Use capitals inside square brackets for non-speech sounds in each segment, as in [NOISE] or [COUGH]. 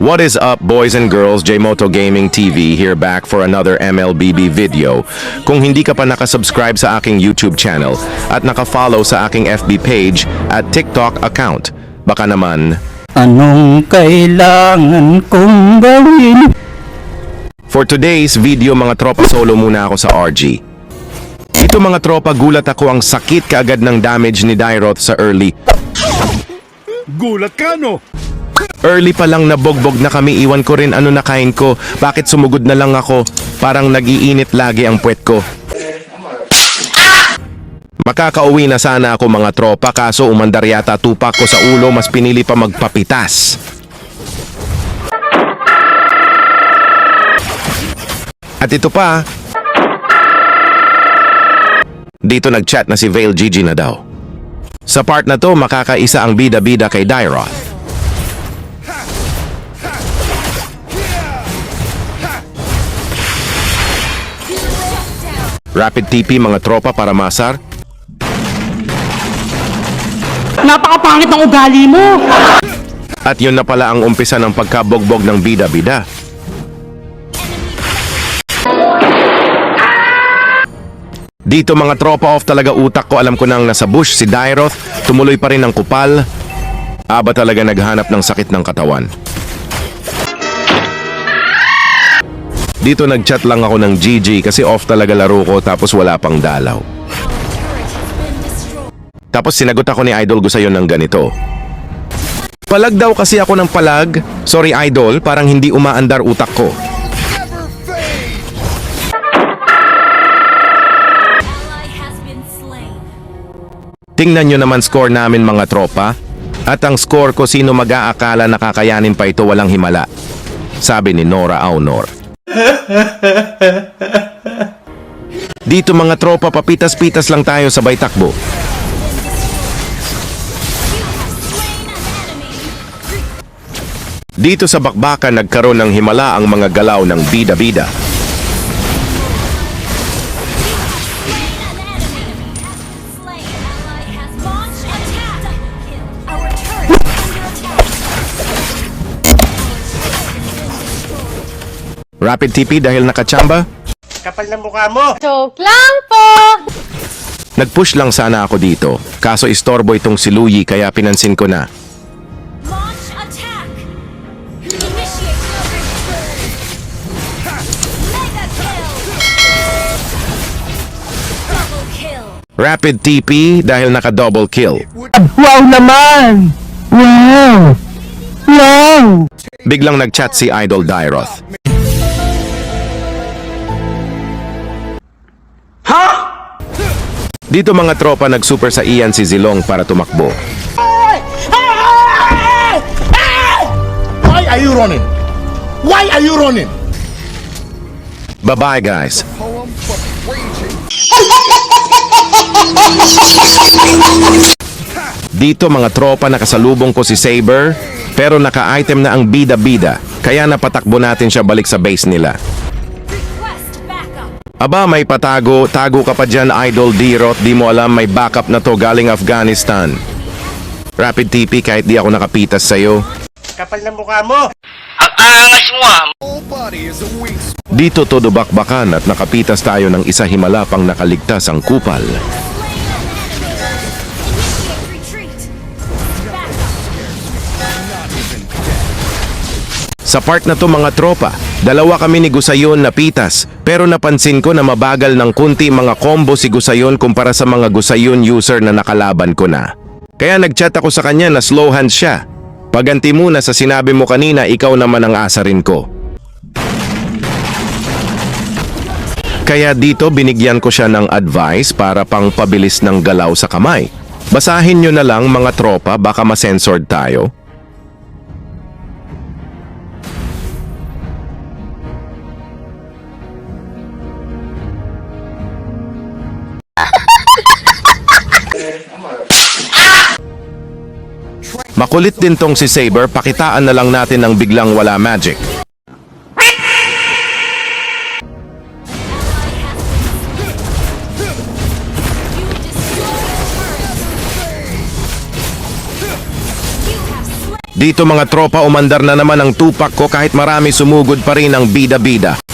What is up boys and girls, Jmoto Gaming TV here back for another MLBB video. Kung hindi ka pa nakasubscribe sa aking YouTube channel at nakafollow sa aking FB page at TikTok account, baka naman Anong kailangan kong gawin? For today's video mga tropa solo muna ako sa RG. Ito mga tropa gulat ako ang sakit kaagad ng damage ni Dairoth sa early. Gulat ka, no? Early pa lang nabogbog na kami iwan ko rin ano nakain ko. Bakit sumugod na lang ako? Parang nagiinit lagi ang puwet ko. Makakauwi na sana ako mga tropa kaso umandar yata tupak ko sa ulo mas pinili pa magpapitas. At ito pa, dito nagchat na si Vale Gigi na daw. Sa part na to, makakaisa ang bida-bida kay Dairoth. Rapid TP mga tropa para masar. Napakapangit ng ugali mo! At yun na pala ang umpisa ng pagkabogbog ng bida-bida. Dito mga tropa off talaga utak ko alam ko nang nasa bush si Dairoth, tumuloy pa rin ang kupal. Aba talaga naghanap ng sakit ng katawan. Dito nagchat lang ako ng GG kasi off talaga laro ko tapos wala pang dalaw. Tapos sinagot ako ni Idol Gusayon ng ganito. Palag daw kasi ako ng palag. Sorry Idol, parang hindi umaandar utak ko. Tingnan nyo naman score namin mga tropa. At ang score ko sino mag-aakala nakakayanin pa ito walang himala. Sabi ni Nora Aunor. Dito mga tropa papitas-pitas lang tayo sabay takbo. Dito sa bakbakan nagkaroon ng himala ang mga galaw ng bida-bida. Rapid TP dahil nakachamba? Kapal na mukha mo! Joke lang po! Nag-push lang sana ako dito. Kaso istorbo itong si Luyi kaya pinansin ko na. Launch attack. Initiate Mega kill. Double kill. Rapid TP dahil naka-double kill. Wow naman! Wow! Wow! Biglang nag-chat si Idol Dairoth. Dito mga tropa nag-super sa Ian si Zilong para tumakbo. Why are you running? Why are you running? Bye-bye guys. Dito mga tropa nakasalubong ko si Saber pero naka-item na ang bida-bida kaya napatakbo natin siya balik sa base nila. Aba, may patago. Tago ka pa dyan, Idol D-Rot. Di mo alam, may backup na to galing Afghanistan. Rapid TP kahit di ako nakapitas sa'yo. Kapal na mukha mo! Dito todo bakbakan at nakapitas tayo ng isa himala pang nakaligtas ang kupal. Sa part na to mga tropa, dalawa kami ni Gusayon na pitas pero napansin ko na mabagal ng kunti mga combo si Gusayon kumpara sa mga Gusayon user na nakalaban ko na. Kaya nagchat ako sa kanya na slow hands siya. Paganti muna sa sinabi mo kanina ikaw naman ang asarin ko. Kaya dito binigyan ko siya ng advice para pang pabilis ng galaw sa kamay. Basahin nyo na lang mga tropa baka masensored tayo. Makulit din tong si Saber, pakitaan na lang natin ng biglang wala magic. Dito mga tropa umandar na naman ang tupak ko kahit marami sumugod pa rin ang bida-bida.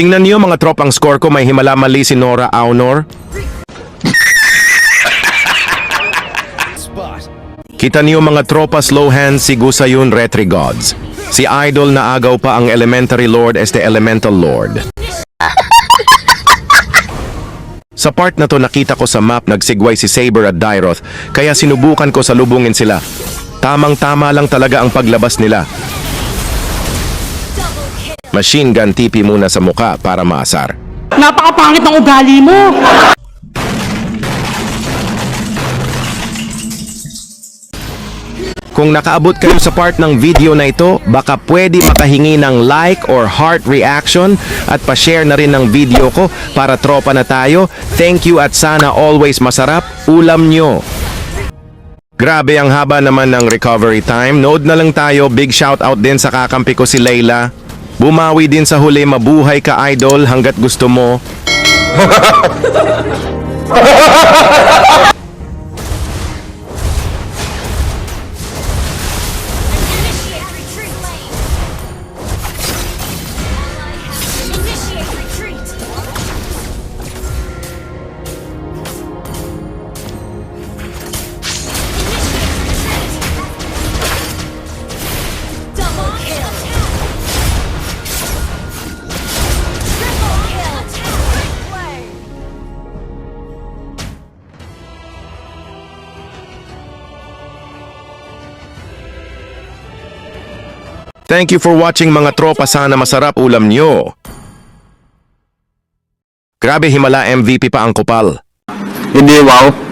Tingnan niyo mga tropang score ko may himala mali si Nora Aunor. Kita niyo mga tropa slow hands si Gusayun Retri Gods. Si Idol na agaw pa ang Elementary Lord as the Elemental Lord. Sa part na to nakita ko sa map nagsigway si Saber at Dyroth kaya sinubukan ko salubungin sila. Tamang-tama lang talaga ang paglabas nila. Machine gun TP muna sa muka para maasar. Napakapangit ng ugali mo! Kung nakaabot kayo sa part ng video na ito, baka pwede makahingi ng like or heart reaction at pa-share na rin ng video ko para tropa na tayo. Thank you at sana always masarap ulam nyo. Grabe ang haba naman ng recovery time. Nood na lang tayo. Big shout out din sa kakampi ko si Layla. Bumawi din sa huli, mabuhay ka idol hanggat gusto mo. [LAUGHS] Thank you for watching mga tropa. Sana masarap ulam nyo. Grabe himala MVP pa ang kupal. Hindi wow.